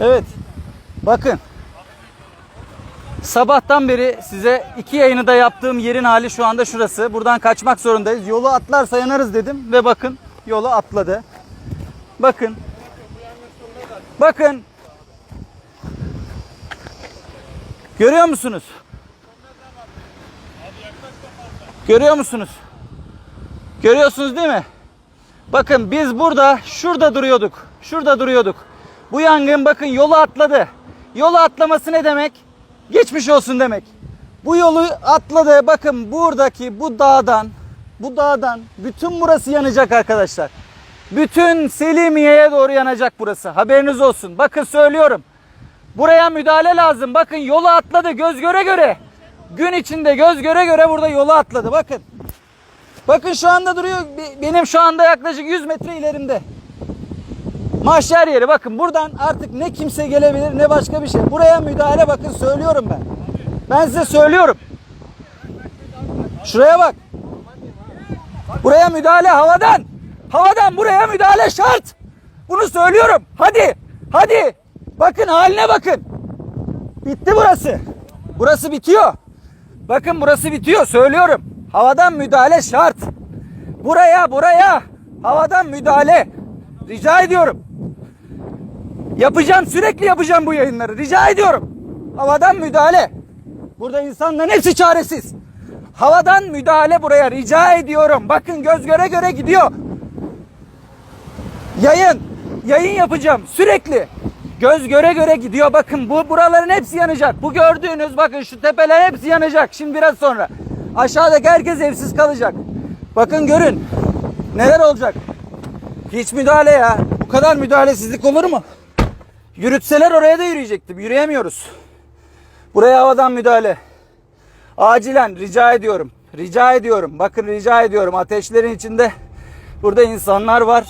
Evet. Bakın. Sabahtan beri size iki yayını da yaptığım yerin hali şu anda şurası. Buradan kaçmak zorundayız. Yolu atlarsa yanarız dedim ve bakın yolu atladı. Bakın. Bakın. Görüyor musunuz? Görüyor musunuz? Görüyorsunuz değil mi? Bakın biz burada şurada duruyorduk. Şurada duruyorduk. Bu yangın bakın yolu atladı. Yolu atlaması ne demek? Geçmiş olsun demek. Bu yolu atladı. Bakın buradaki bu dağdan, bu dağdan bütün burası yanacak arkadaşlar. Bütün Selimiye'ye doğru yanacak burası. Haberiniz olsun. Bakın söylüyorum. Buraya müdahale lazım. Bakın yolu atladı göz göre göre. Gün içinde göz göre göre burada yolu atladı. Bakın. Bakın şu anda duruyor. Be- Benim şu anda yaklaşık 100 metre ilerimde. Mahşer yeri bakın buradan artık ne kimse gelebilir ne başka bir şey. Buraya müdahale bakın söylüyorum ben. Ben size söylüyorum. Şuraya bak. Buraya müdahale havadan. Havadan buraya müdahale şart. Bunu söylüyorum. Hadi. Hadi. Bakın haline bakın. Bitti burası. Burası bitiyor. Bakın burası bitiyor söylüyorum. Havadan müdahale şart. Buraya buraya havadan müdahale. Rica ediyorum. Yapacağım sürekli yapacağım bu yayınları. Rica ediyorum. Havadan müdahale. Burada insanların hepsi çaresiz. Havadan müdahale buraya rica ediyorum. Bakın göz göre göre gidiyor. Yayın. Yayın yapacağım sürekli. Göz göre göre gidiyor. Bakın bu buraların hepsi yanacak. Bu gördüğünüz bakın şu tepeler hepsi yanacak. Şimdi biraz sonra. Aşağıdaki herkes evsiz kalacak. Bakın görün. Neler olacak? Hiç müdahale ya. Bu kadar müdahalesizlik olur mu? Yürütseler oraya da yürüyecektim. Yürüyemiyoruz. Buraya havadan müdahale. Acilen rica ediyorum. Rica ediyorum. Bakın rica ediyorum. Ateşlerin içinde burada insanlar var.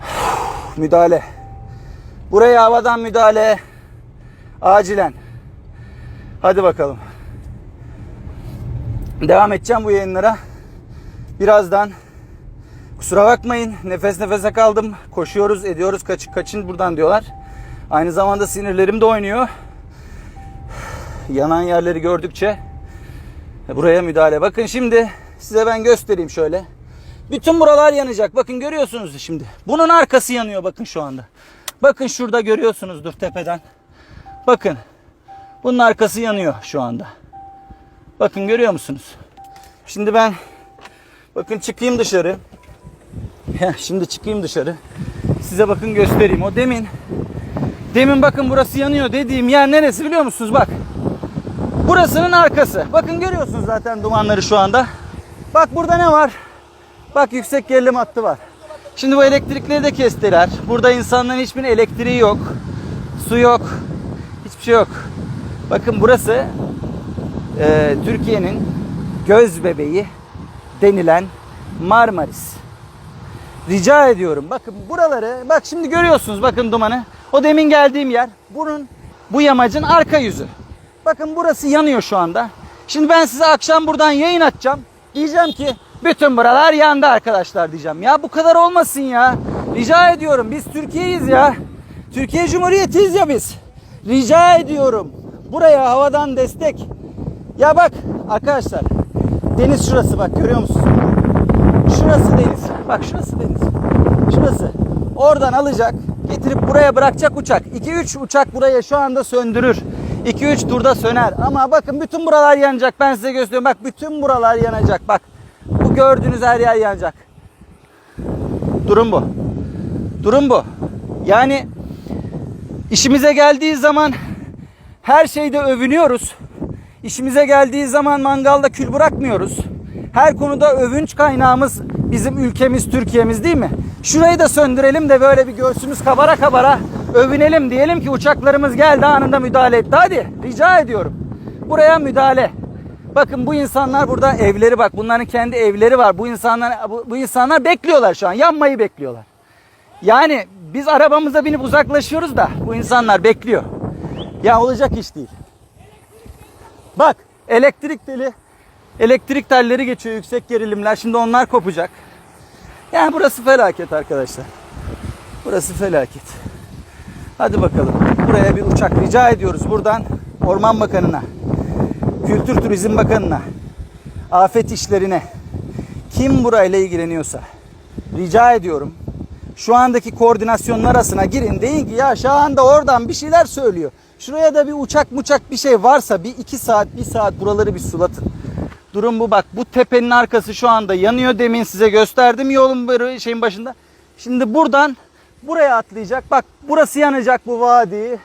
müdahale. Buraya havadan müdahale. Acilen. Hadi bakalım. Devam edeceğim bu yayınlara. Birazdan kusura bakmayın nefes nefese kaldım. Koşuyoruz ediyoruz kaç, kaçın buradan diyorlar. Aynı zamanda sinirlerim de oynuyor. Yanan yerleri gördükçe buraya müdahale. Bakın şimdi size ben göstereyim şöyle. Bütün buralar yanacak. Bakın görüyorsunuz şimdi. Bunun arkası yanıyor bakın şu anda. Bakın şurada görüyorsunuzdur tepeden. Bakın. Bunun arkası yanıyor şu anda. Bakın görüyor musunuz? Şimdi ben bakın çıkayım dışarı. Şimdi çıkayım dışarı. Size bakın göstereyim. O demin demin bakın burası yanıyor dediğim yer neresi biliyor musunuz? Bak. Burasının arkası. Bakın görüyorsunuz zaten dumanları şu anda. Bak burada ne var? Bak yüksek gerilim hattı var. Şimdi bu elektrikleri de kestiler. Burada insanların hiçbir elektriği yok. Su yok. Hiçbir şey yok. Bakın burası e, Türkiye'nin göz bebeği denilen Marmaris. Rica ediyorum. Bakın buraları bak şimdi görüyorsunuz bakın dumanı. O demin geldiğim yer bunun bu yamacın arka yüzü. Bakın burası yanıyor şu anda. Şimdi ben size akşam buradan yayın açacağım. Diyeceğim ki bütün buralar yandı arkadaşlar diyeceğim. Ya bu kadar olmasın ya. Rica ediyorum biz Türkiye'yiz ya. Türkiye Cumhuriyeti'yiz ya biz. Rica ediyorum. Buraya havadan destek. Ya bak arkadaşlar. Deniz şurası bak görüyor musunuz? Şurası deniz. Bak şurası deniz. Şurası. Oradan alacak, getirip buraya bırakacak uçak. 2-3 uçak buraya şu anda söndürür. 2-3 turda söner. Ama bakın bütün buralar yanacak. Ben size gösteriyorum. Bak bütün buralar yanacak. Bak. Bu gördüğünüz her yer yanacak. Durum bu. Durum bu. Yani işimize geldiği zaman her şeyde övünüyoruz. İşimize geldiği zaman mangalda kül bırakmıyoruz. Her konuda övünç kaynağımız bizim ülkemiz, Türkiye'miz değil mi? Şurayı da söndürelim de böyle bir göğsümüz kabara kabara övünelim diyelim ki uçaklarımız geldi anında müdahale etti. Hadi rica ediyorum. Buraya müdahale. Bakın bu insanlar burada evleri bak. Bunların kendi evleri var. Bu insanlar bu, bu insanlar bekliyorlar şu an. Yanmayı bekliyorlar. Yani biz arabamıza binip uzaklaşıyoruz da bu insanlar bekliyor. Ya olacak iş değil. Bak elektrik teli, elektrik telleri geçiyor yüksek gerilimler. Şimdi onlar kopacak. Yani burası felaket arkadaşlar. Burası felaket. Hadi bakalım. Buraya bir uçak rica ediyoruz buradan Orman Bakanı'na, Kültür Turizm Bakanı'na, afet işlerine kim burayla ilgileniyorsa rica ediyorum. Şu andaki koordinasyonun arasına girin. Deyin ki ya şu anda oradan bir şeyler söylüyor. Şuraya da bir uçak muçak bir şey varsa bir iki saat bir saat buraları bir sulatın. Durum bu bak bu tepenin arkası şu anda yanıyor. Demin size gösterdim yolun böyle şeyin başında. Şimdi buradan buraya atlayacak. Bak burası yanacak bu vadi.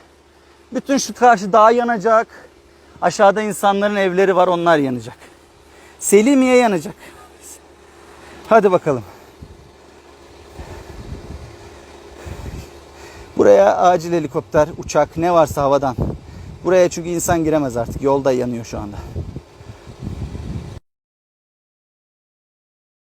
Bütün şu karşı dağ yanacak. Aşağıda insanların evleri var onlar yanacak. Selimiye yanacak. Hadi bakalım. Buraya acil helikopter, uçak ne varsa havadan. Buraya çünkü insan giremez artık. Yolda yanıyor şu anda.